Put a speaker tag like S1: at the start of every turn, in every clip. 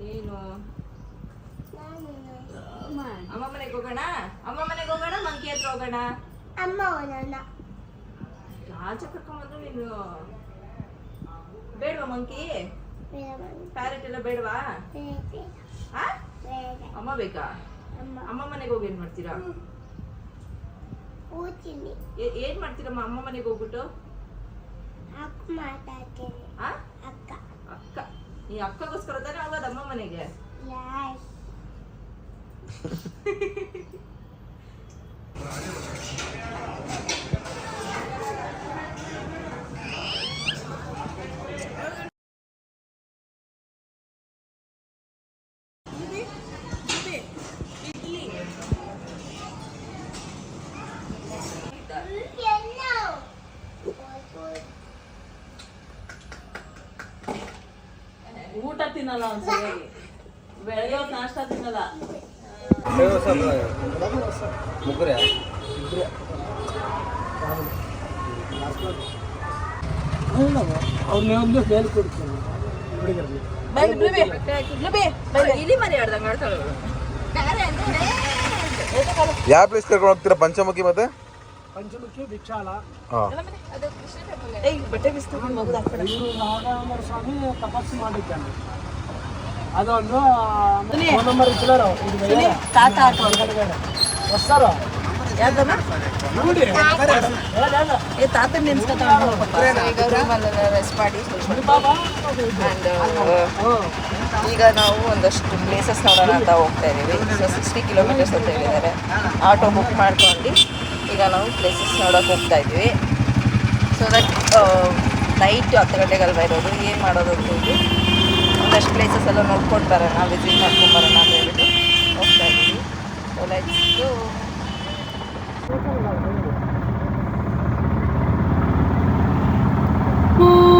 S1: ಏನು? ಅಮ್ಮ ಮನೆಗೆ ಹೋಗೋಣ? ಅಮ್ಮ ಮನೆಗೆ ಹೋಗೋಣ ಮಂಕಿ ಹತ್ರ ಹೋಗೋಣ?
S2: ಅಮ್ಮ ಅವನನ್ನ
S1: ರಾಜ ಕರ್ಕೊಂಡ್ಬಂದ್ರು ನೀನು? ಬೇಡವಾ ಮಂಕಿ? ಪ್ಯಾರೆಟ್ ಎಲ್ಲ ಬೇಡವಾ? ಅಮ್ಮ ಬೇಕಾ?
S2: ಅಮ್ಮ.
S1: ಮನೆಗೆ ಹೋಗಿ ಏನ್ ಮಾಡ್ತೀರಾ? ಏನು ಮಾಡ್ತೀರಮ್ಮ ಅಮ್ಮ ಮನೆಗೆ ಹೋಗ್ಬಿಟ್ಟು?
S2: ಮಾತಾಡ್ತೀನಿ.
S1: ಈ ಅಕ್ಕಗೋಸ್ಕರ ತಾನೇ ಹೋಗೋದು ಅಮ್ಮ ಮನೆಗೆ.
S2: ಯಾಸ್
S1: ಊಟ ತಿನ್ನಲ್ಲ ಒಂದ್ಸರಿ. ಬೆಳಗ್ಗೆ ಹೊತ್ತು ನಾಷ್ಟ ತಿನ್ನಲ್ಲ.
S3: ಮುಗ್ರೆ
S4: ಅವ್ರನ್ನ ಒಂದು.
S3: ಯಾವ ಪ್ಲೇಸ್ ಕರ್ಕೊಂಡು ಹೋಗ್ತೀರಾ? ಪಂಚಮುಖಿ ಮತ್ತೆ?
S4: ಪಂಚಮುಖಿ ಭಿಕ್ಷಾಲ ಇವರು ನಾಗೇಂದ್ರ ಸ್ವಾಮಿ ತಪಸ್ಸು ಮಾಡಿದ್ದಾನೆ ಅದೊಂದು ಫೋನ್ ನಂಬರ್ ಇದು ನೋಡಿ
S1: ರೆಸ್ಟ್ ಮಾಡಿ
S4: ಬಾಬಾ.
S1: ಈಗ ನಾವು ಒಂದಷ್ಟು ಪ್ಲೇಸಸ್ ನೋಡೋಣ ಅಂತ ಹೋಗ್ತಾ ಇದ್ದೀವಿ ಸೊ ಸಿಕ್ಸ್ಟಿ ಕಿಲೋಮೀಟರ್ಸ್ ಅಂತ ಹೇಳಿದ್ದಾರೆ. ಆಟೋ ಬುಕ್ ಮಾಡ್ಕೊಂಡು ಈಗ ನಾವು ಪ್ಲೇಸಸ್ ನೋಡೋಕೆ ಹೋಗ್ತಾ ಇದ್ದೀವಿ. ಸೊ ದಟ್ ನೈಟ್ ಹತ್ತು ಗಂಟೆಗೆ ಅಲ್ವಾ ಇರೋದು, ಏನು ಮಾಡೋದು ಅಂತ ಹೇಳಿ ಒಂದಷ್ಟು ಪ್ಲೇಸಸ್ ಎಲ್ಲ ನೋಡ್ಕೊಂಡು ಬರೋಣ ವಿಸಿಟ್ ಮಾಡ್ಕೊಂಡು ಬರೋಣ ಅಂತ ಹೇಳ್ಬಿಟ್ಟು ಹೋಗ್ತಾ ಇದ್ದೀವಿ. ಸೊ ಲೈಕ್ ರಾತ್ರಿ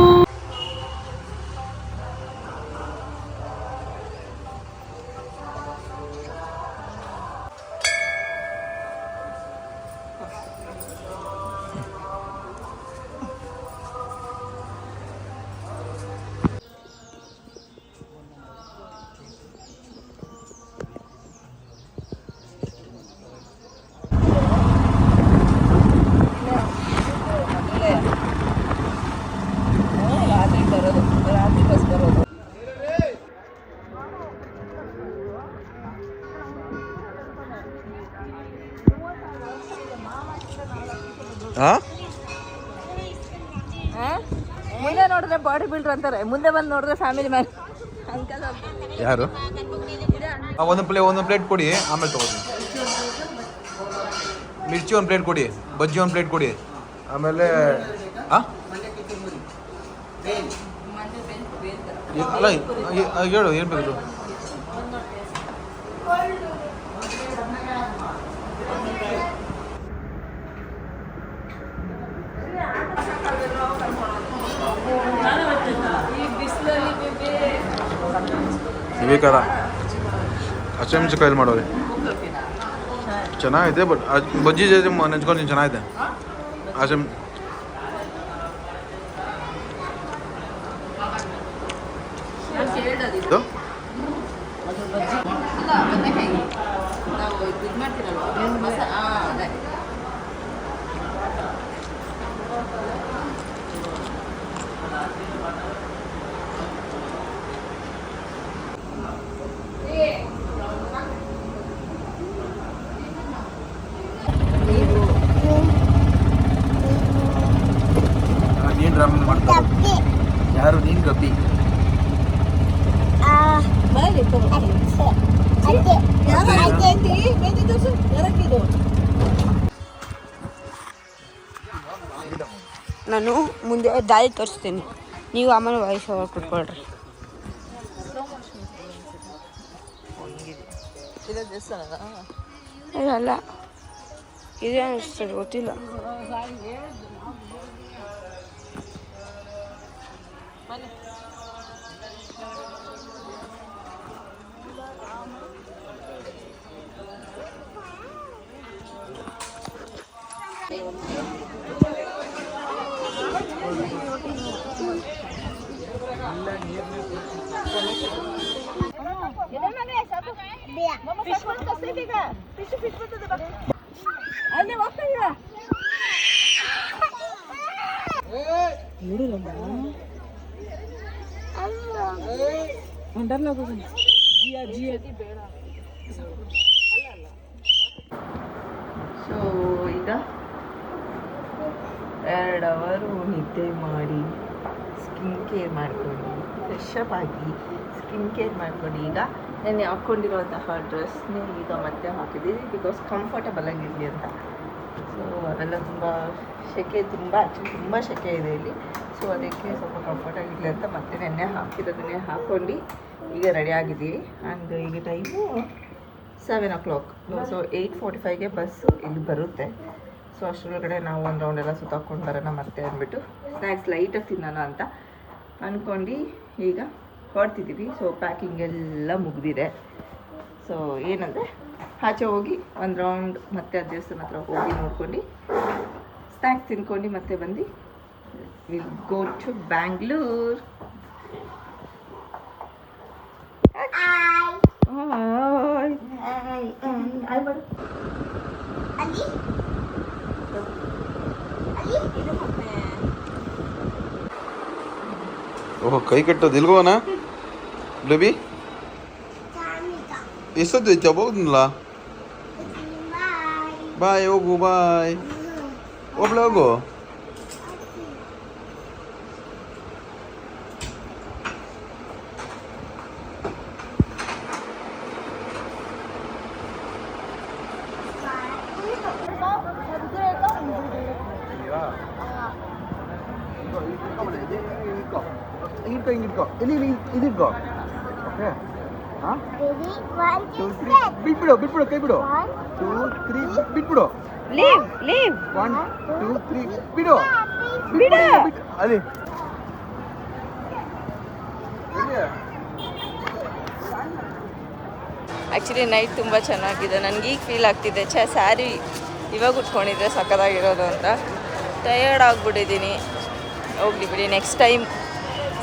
S1: ಮುಂದೆ ನೋಡಿದ್ರೆ ಬಾಡಿ ಬಿಲ್ಡರ್ ಅಂತಾರೆ. ಮುಂದೆ ಬಂದು ನೋಡಿದ್ರೆ ಫ್ಯಾಮಿಲಿ ಮ್ಯಾನ್
S3: ಯಾರು? ಒಂದು ಪ್ಲೇ ಒಂದು ಪ್ಲೇಟ್ ಕೊಡಿ, ಆಮೇಲೆ ತಗೋತೀನಿ. ಮಿರ್ಚಿ ಒಂದು ಪ್ಲೇಟ್ ಕೊಡಿ, ಬಜ್ಜಿ ಒಂದು ಪ್ಲೇಟ್ ಕೊಡಿ. ಆಮೇಲೆ ಅಲ್ಲ ಹೇಳು, ಏನು ಬೇಕು? ವಿವೇಕದ ಕೈ ಮಾಡೋರಿ. ಚೆನ್ನಾಗಿದೆ ಬಟ್ ಬಜ್ಜಿ ಜೊತೆ ನೆಂಚ್ಕೊಂಡು ಚೆನ್ನಾಗಿದೆ. ಹಸಿಮ್
S1: ಬರ್ರಿ
S3: ನಾನು
S1: ಮುಂದೆ ದಾರಿ ತೋರಿಸ್ತೀನಿ. ನೀವು ಆಮೇಲೆ ವಾಯ್ಸ್ ಓವರ್ ಕೊಟ್ಕೊಳ್ರಿ ಅಲ್ಲ. ಇದೇ ಸರ್ ಗೊತ್ತಿಲ್ಲ.
S4: ವಂಡರ್ಲಾಗ್ ಜಿಯಾ ಜಿಯಾ ಬೇಡ
S1: ಸೊ ಈಗ ಎರಡು ಅವರು ನಿದ್ದೆ ಮಾಡಿ ಸ್ಕಿನ್ ಕೇರ್ ಮಾಡಿಕೊಂಡು ಫ್ರೆಶ್ ಅಪ್ ಆಗಿ ಸ್ಕಿನ್ ಕೇರ್ ಮಾಡಿಕೊಂಡು ಈಗ ನಾನು ಹಾಕ್ಕೊಂಡಿರುವಂತಹ ಡ್ರೆಸ್ನೇ ಈಗ ಮತ್ತೆ ಹಾಕಿದ್ದೀನಿ ಬಿಕಾಸ್ ಕಂಫರ್ಟಬಲ್ ಆಗಿರಲಿ ಅಂತ. ಸೊ ಅದೆಲ್ಲ ತುಂಬ ಸೆಕೆ ತುಂಬ ಆ್ಯಕ್ಚುಲಿ ತುಂಬ ಸೆಕೆ ಇದೆ ಇಲ್ಲಿ. ಸೊ ಅದಕ್ಕೆ ಸ್ವಲ್ಪ ಕಂಫರ್ಟ್ ಆಗಿರಲಿ ಅಂತ ಮತ್ತೆ ನೆನ್ನೆ ಹಾಕಿರೋದನ್ನೇ ಹಾಕ್ಕೊಂಡು ಈಗ ರೆಡಿ ಆಗಿದ್ದೀವಿ. ಆ್ಯಂಡ್ ಈಗ time seven o'clock so eight forty ಫೈವ್ಗೆ bus ಇಲ್ಲಿ ಬರುತ್ತೆ. ಸೊ ಅಷ್ಟರೊಳಗಡೆ ನಾವು ಒಂದು ರೌಂಡ್ ಎಲ್ಲ ಸುತ್ತಾಕೊಂಡು ಬರೋಣ ಮತ್ತೆ ಅಂದ್ಬಿಟ್ಟು ಸ್ನ್ಯಾಕ್ಸ್ ಲೈಟಾಗಿ ತಿನ್ನೋಣ ಅಂತ ಅಂದ್ಕೊಂಡು ಈಗ ಹೊಡ್ತಿದ್ದೀವಿ ಸೊ ಪ್ಯಾಕಿಂಗ್ ಎಲ್ಲ ಮುಗಿದಿದೆ. ಸೊ ಏನಂದರೆ ಆಚೆ ಹೋಗಿ ಒಂದು ರೌಂಡ್ ಮತ್ತೆ ಆ ದೇವಸ್ಥಾನ ಹತ್ರ ಹೋಗಿ ನೋಡ್ಕೊಂಡು ಸ್ನ್ಯಾಕ್ಸ್ ತಿನ್ಕೊಂಡು ಮತ್ತೆ ಬಂದು will go to Bangalore hi hi ಮಾಡು
S2: ಅಲ್ಲಿ
S3: ಓಹೋ ಕೈ ಕಟ್ಟೋದು ಇಲ್ಗೋನ ಬೇಬಿ
S2: ಚಾಮಿಕ
S3: ಎಷ್ಟೊತ್ತು ಐತೆ ಹೋಗುದಿಲ್ಲ
S2: ಬಾಯ್
S3: ಬಾಯ್ ಹೋಗು ಬಾಯ್ ಒಬ್ಳೆ ಹೋಗು ಹಿಂಗಿಟ್ಕೋ ಹಿಂಗಿಟ್ಕೋ ಇಲ್ಲಿ ಇದಿಟ್ಕೋ ಓಕೆ ಹಾಂ? ಟೂ ತ್ರೀ ಬಿಟ್ಬಿಡು ಬಿಟ್ಬಿಡು ಕೈ ಬಿಡು. ಟೂ ತ್ರೀ ಬಿಟ್ಬಿಡು.
S1: Leave leave
S3: one two three ಬಿಡು.
S1: ಬಿಡು.
S3: ಬಿಟ್ಟು ಅಲ್ಲಿ.
S1: ಆ್ಯಕ್ಚುಲಿ ನೈಟ್ ತುಂಬ ಚೆನ್ನಾಗಿದೆ. ನನಗೆ ಈಗ ಫೀಲ್ ಆಗ್ತಿದೆ. ಛೇ ಸ್ಯಾರಿ ಇವಾಗ ಉಟ್ಕೊಂಡಿದ್ರೆ ಸಕ್ಕತ್ತಾಗಿರೋದು ಅಂತ. ಟಯರ್ಡ್ ಆಗಿಬಿಟ್ಟಿದ್ದೀನಿ. ಹೋಗ್ಲಿ ಬಿಡಿ ನೆಕ್ಸ್ಟ್ ಟೈಮ್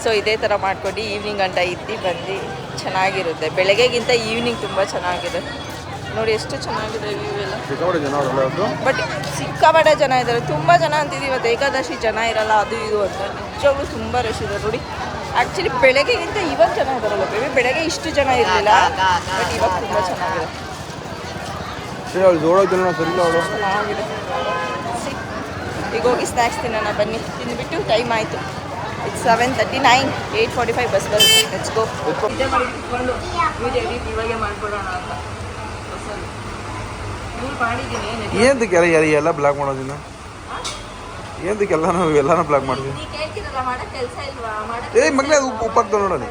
S1: ಸೊ ಇದೇ ಥರ ಮಾಡ್ಕೊಂಡು ಈವ್ನಿಂಗ್ ಗಂಟ ಇದ್ದು ಬಂದು ಚೆನ್ನಾಗಿರುತ್ತೆ. ಬೆಳಗ್ಗೆಗಿಂತ ಈವ್ನಿಂಗ್ ತುಂಬ ಚೆನ್ನಾಗಿದೆ. ನೋಡಿ ಎಷ್ಟು ಚೆನ್ನಾಗಿದೆ ವ್ಯೂ ಎಲ್ಲ.
S3: ಇವತ್ತು
S1: ಬಟ್ ಸಿಕ್ಕಾಪಟ್ಟೆ ಜನ ಇದ್ದಾರೆ. ತುಂಬ ಜನ ಅಂತಿದ್ದೀವಿ. ಇವತ್ತು ಏಕಾದಶಿ ಜನ ಇರಲ್ಲ ಅದು ಇದು ಅಂತ. ನಿಜವಾಗ್ಲೂ ತುಂಬ ರಶ್ ಇದೆ. ನೋಡಿ ಆ್ಯಕ್ಚುಲಿ ಬೆಳಗ್ಗೆಗಿಂತ ಇವಾಗ ಜನ ಇದಾರಲ್ಲ ಬೇಬಿ ಬೆಳಗ್ಗೆ ಇಷ್ಟು ಜನ ಇರಲಿಲ್ಲ. ಬಟ್ ಇವಾಗ ತುಂಬ ಚೆನ್ನಾಗಿದೆ. ಚೆನ್ನಾಗಿದೆ. ಈಗ ಹೋಗಿ ಸ್ನ್ಯಾಕ್ಸ್ ತಿನ್ನೋಣ. ಬನ್ನಿ. ತಿಂದುಬಿಟ್ಟು ಟೈಮ್ ಆಯಿತು. It's seven thirty nine eight forty five bus ಬರುತ್ತೆ ಲೆಟ್ಸ್ ಗೋ
S3: ಏನಕ್ಕೆ ಎಲ್ಲ ಯಾರು ಎಲ್ಲ ಬ್ಲಾಕ್ ಮಾಡೋದಿನ ಏನಕ್ಕೆ ಎಲ್ಲ ನಾವು ಎಲ್ಲಾನು ಬ್ಲಾಕ್ ಮಾಡ್ತೀವಿ ಏ ಮಗನೇ ಅದು ಉಪ್ಪು ಉಪ್ಪಾಗ್ತಾವ ನೋಡೋಣ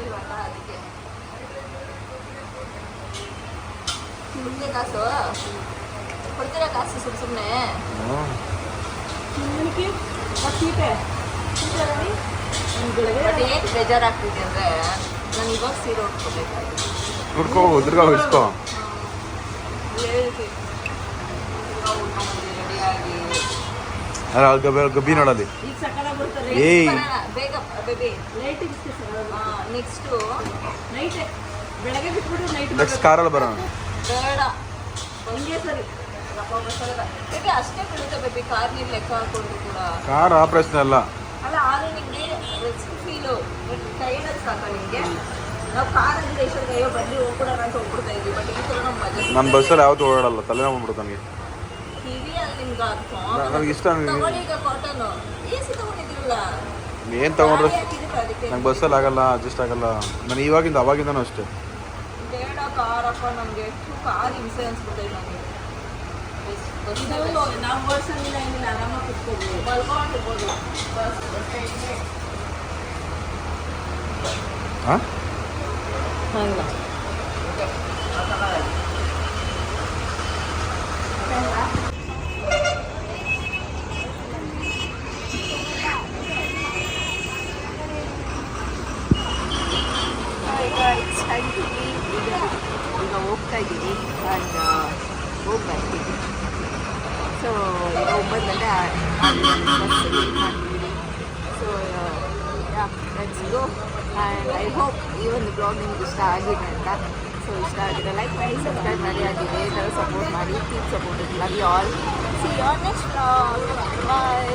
S1: ಸುಮ್ಮನೆ ಬಟ್ ಏನು ಬೇಜಾರಾಗ್ತಿದೆ ಅಂದರೆ ನಾನು ಇವಾಗ ಸೀರೆ ಉಟ್ಕೋಬೇಕಾಗಿದೆ.
S3: ಹುಡ್ಕೋ
S1: ರೆಡಿಯಾಗಿ
S3: ಅಲ್ಲ ಗಬ್ಬಿ ಗಬ್ಬಿ ನೋಡಲ್ಲಿ.
S1: ಈಗ ಸಕಾಲ ಬರ್ತಾರೆ
S3: ಏಯ್.
S1: ಬೇಗ ಬೇಬಿ. ನೆಕ್ಸ್ಟು ನೈಟ್ ಬೆಳಗ್ಗೆ ಬಿಟ್ಬಿಟ್ಟು ನೈಟ್
S3: ನೆಕ್ಸ್ಟ್ ಕಾರಲ್ಲಿ ಬರೋಣ.
S1: ಬೇಡ. ಹಂಗೆ ಸರಿ. ಬೇಬಿ ಅಷ್ಟೇ ಬೇಬಿ. ಕಾರ್ ನೀವು ಲೆಕ್ಕ ಹಾಕೊಂಡ್ರು ಕೂಡ.
S3: ಕಾರ್ ಆ ಪ್ರಶ್ನೆ ಅಲ್ಲ.
S1: ಅಲ್ಲ ಆದರೆ ನಿಮಗೆ ರಿಸ್ಕ್ ಫೀಲು ಟೈರ್ಡ್ ಸಾಕ ನಿಮಗೆ? ನಾವು ಕಾರಲ್ಲಿ ದೇಶಕ್ಕೆ ಅಯ್ಯೋ ಬನ್ನಿ ಹೋಗ್ಬಿಡೋಣ ಅಂತ ಹೋಗ್ಬಿಡ್ತಾ ಇದ್ವಿ ಬಟ್ ಈ ಥರ ನಮ್ಮ ಮಜಾ
S3: ನನ್ನ ಬಸ್ಸಲ್ಲಿ ಯಾವತ್ತೂ ಓಡಾಡಲ್ಲ ತಲೆನೋವು ಬಂದ್ಬಿಡುತ್ತೆ ನನಗೆ
S1: ಕಿವಿಯಲ್ಲಿ ನಿಮ್ಗೆ
S3: ನನಗೆ ಇಷ್ಟ
S1: ತಗೊಳ್ಳಿ ಈಗ ಕಾಟನ್ ಎ ಸಿ ತಗೊಂಡಿದ್ದೀರಲ್ಲ
S3: ಏನು ತಗೊಂಡ್ರೆ? ನಂಗೆ ಬಸ್ಸಲ್ಲಿ ಆಗಲ್ಲ ಅಡ್ಜಸ್ಟ್ ಆಗಲ್ಲ. ನಾನು ಇವಾಗಿಂದ ಅವಾಗಿಂದನೂ ಅಷ್ಟೇ.
S1: ಬೇಡ ಅಪ್ಪ ನಮಗೆ. ಕಾರ್ ಹಿಂಸೆ ಅನ್ಸ್ಬಿಟ್ಟೈತೆ ನನಗೆ ನಾವು ಬಸ್ಸಲ್ಲಿ ಏನಿಲ್ಲ ಆರಾಮಾಗಿ ಕುತ್ಕೋಬೋದು ಮಲ್ಕೊಂಡಿರ್ಬೋದು ಬಸ್ ಬಸ್
S3: ಹಾಂ
S1: ಹಂಗ ಈಗ ಹೋಗ್ತಾ ಇದ್ದೀವಿ ಆ್ಯಂಡ್ ಹೋಗ್ತಾ ಇದ್ದೀವಿ ಸೊ ಈಗ ಒಂಬತ್ತು ಗಂಟೆ so let's go and I hope ಈ ಒಂದು ಬ್ಲಾಗ್ ನಿಮ್ಗೆ ಇಷ್ಟ ಆಗಿದೆ ಅಂತ ಸೊ ಇಷ್ಟ ಆಗಿದೆ ಲೈಕ್ ಮಾಡಿ ಸಬ್ಸ್ಕ್ರೈಬ್ ಮಾಡಿ ಆಗಿದೆ ಈ ಸಪೋರ್ಟ್ ಮಾಡಿ keep support love you all see on next blog bye